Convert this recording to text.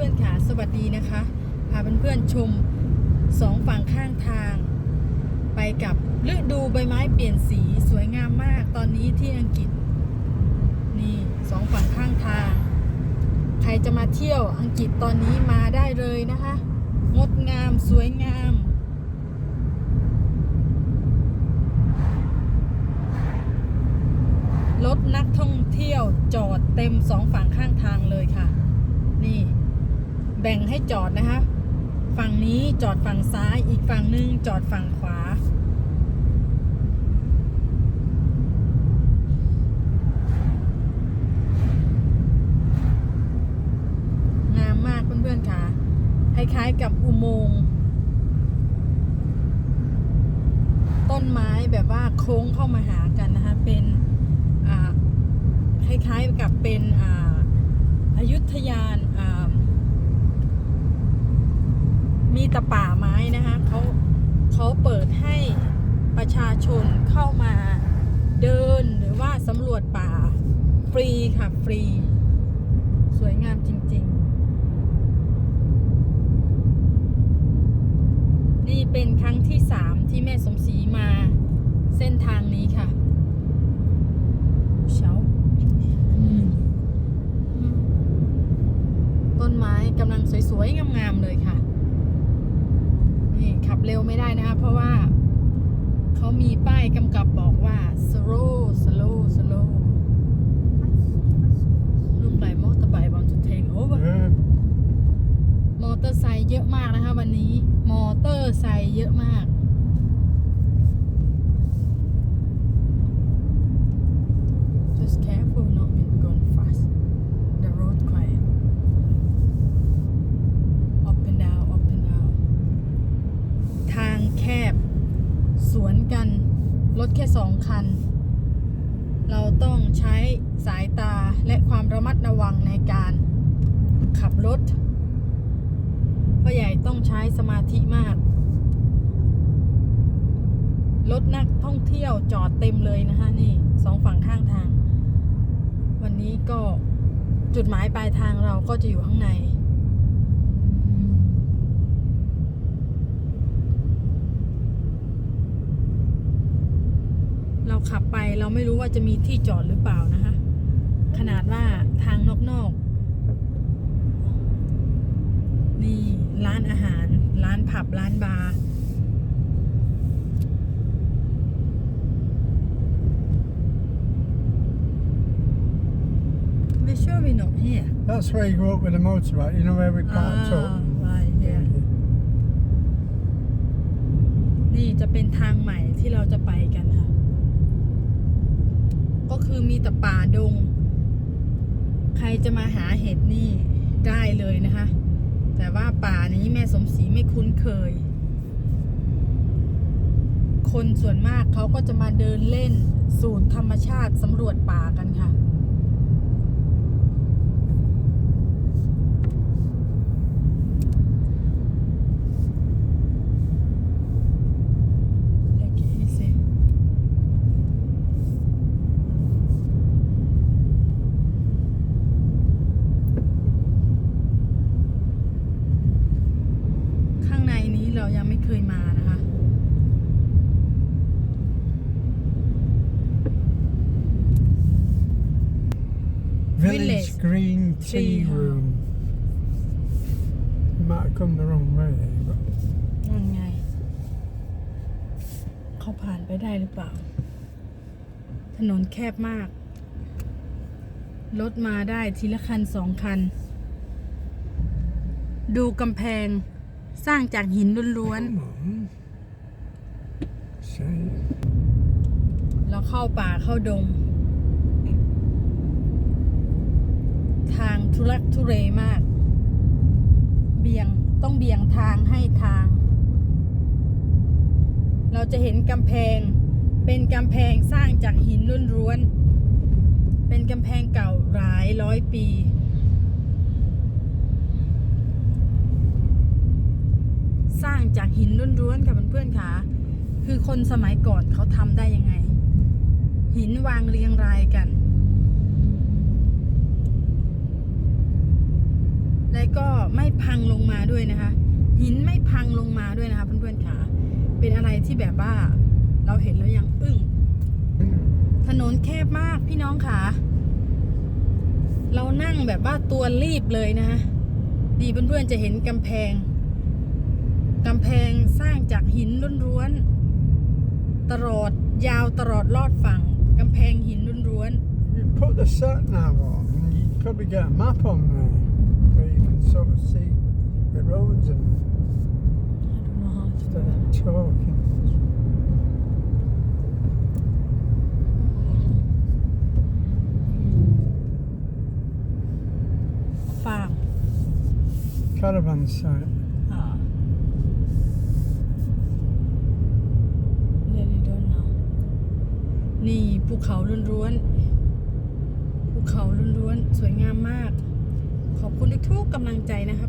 พื่อนๆค่ะ สวัสดีนะคะ พาเพื่อนๆชมสองฝั่งข้างทาง ไปกับฤดูใบไม้เปลี่ยนสีสวยงามมากตอนนี้ที่อังกฤษ นี่สองฝั่งข้างทาง ใครจะมาเที่ยวอังกฤษตอนนี้มาได้เลยนะคะ งดงามสวยงามรถนักท่องเที่ยวจอดเต็มสองฝั่งข้างทางเลยค่ะ แบ่งให้จอดนะคะ ฝั่งนี้จอดฝั่งซ้ายอีกฝั่งหนึ่งจอดฝั่งขวา งามมากเพื่อนๆค่ะ คล้ายๆกับอุโมงค์ต้นไม้แบบว่าโค้งเข้ามาหากันนะคะ เป็นคล้ายๆกับเป็นอายุทยานอ่า มีแต่ป่าไม้นะคะเขาเขาเปิดให้ประชาชนเข้ามาเดินหรือว่าสำรวจป่า ฟรีค่ะ ฟรี สวยงามจริง ๆ นี่เป็นครั้งที่สามที่แม่สมศรีมาเส้นทางนี้ค่ะเช้าต้นไม้กำลังสวย ๆ งาม ๆ เลยค่ะ นี่ขับเร็วไม่ได้นะคะ เพราะว่าเขามีป้ายกำกับบอกว่า slow slow slow look like motorbike want to take over Yeah. มอเตอร์ไซค์เยอะมากนะคะ วันนี้ มอเตอร์ไซค์เยอะมาก just careful not be going fast the road quiet up and down up and down ทางแคบ สวนกัน รถแค่สองคัน เราต้องใช้สายตาและความระมัดระวังในการขับรถพ่อใหญ่ต้องใช้สมาธิมาก รถนักท่องเที่ยวจอดเต็มเลยนะคะนี่สองฝั่งข้างทาง วันนี้ก็จุดหมายปลายทางเราก็จะอยู่ข้างใน เรา ขับไปเราไม่รู้ว่าจะมีที่จอดหรือเปล่านะคะ ขนาดว่าทางนอกๆนี่ร้านอาหาร ร้านผับร้านบาร์ We sure we not here That's where you go up with the motorbike. You know where we parked Ah, up. right yeah นี่จะเป็นทางใหม่ที่เราจะไปกันค่ะ ก็คือมีแต่ป่าดง ใครจะมาหาเห็ดนี่ได้เลยนะคะ แต่ว่าป่านี้แม่สมศรีไม่คุ้นเคย คนส่วนมากเขาก็จะมาเดินเล่น สูตรธรรมชาติสำรวจป่ากันค่ะ Take it easy. ข้างในนี้ เรายังไม่เคยมานะคะ Village, Village Green Tea Tea House. Room. Might have come the wrong way, but นั่นไง เขาผ่านไปได้หรือเปล่า ถนนแคบมาก รถมาได้ทีละคันสองคัน ดูกำแพง สร้างจากหินล้วนๆเราเข้าป่าเข้าดง ทางทุรักทุเรมาก เบี่ยงต้องเบี่ยงทางให้ทาง เราจะเห็นกำแพง เป็นกำแพงสร้างจากหินล้วนๆ เป็นกำแพงเก่าหลายร้อยปี สร้าง จากหินล้วนๆค่ะเพื่อนๆค่ะคือคนสมัยก่อนเขาทำได้ยังไง หินวางเรียงรายกัน และก็ไม่พังลงมาด้วยนะคะ หินไม่พังลงมาด้วยนะคะเพื่อนๆค่ะเป็นอะไรที่แบบว่า เราเห็นแล้วยังอึ้งถนนแคบมากพี่น้องค่ะเรานั่งแบบว่าตัวรีบเลยนะคะนี่เพื่อนๆจะเห็นกำแพงางจากหินล้วนๆตลอดยาวตลอดลอดฝั่งกำแพงหินล้วน You put the sat nav on, and you probably get a map on there where you can sort of see the roads and instead of talking. ๆฟาร์ม Caravan site. อ่า really don't know นี่ภูเขาล้วนๆภูเขาล้วนๆสวยงามมาก ขอบคุณทุกๆกำลังใจนะคะ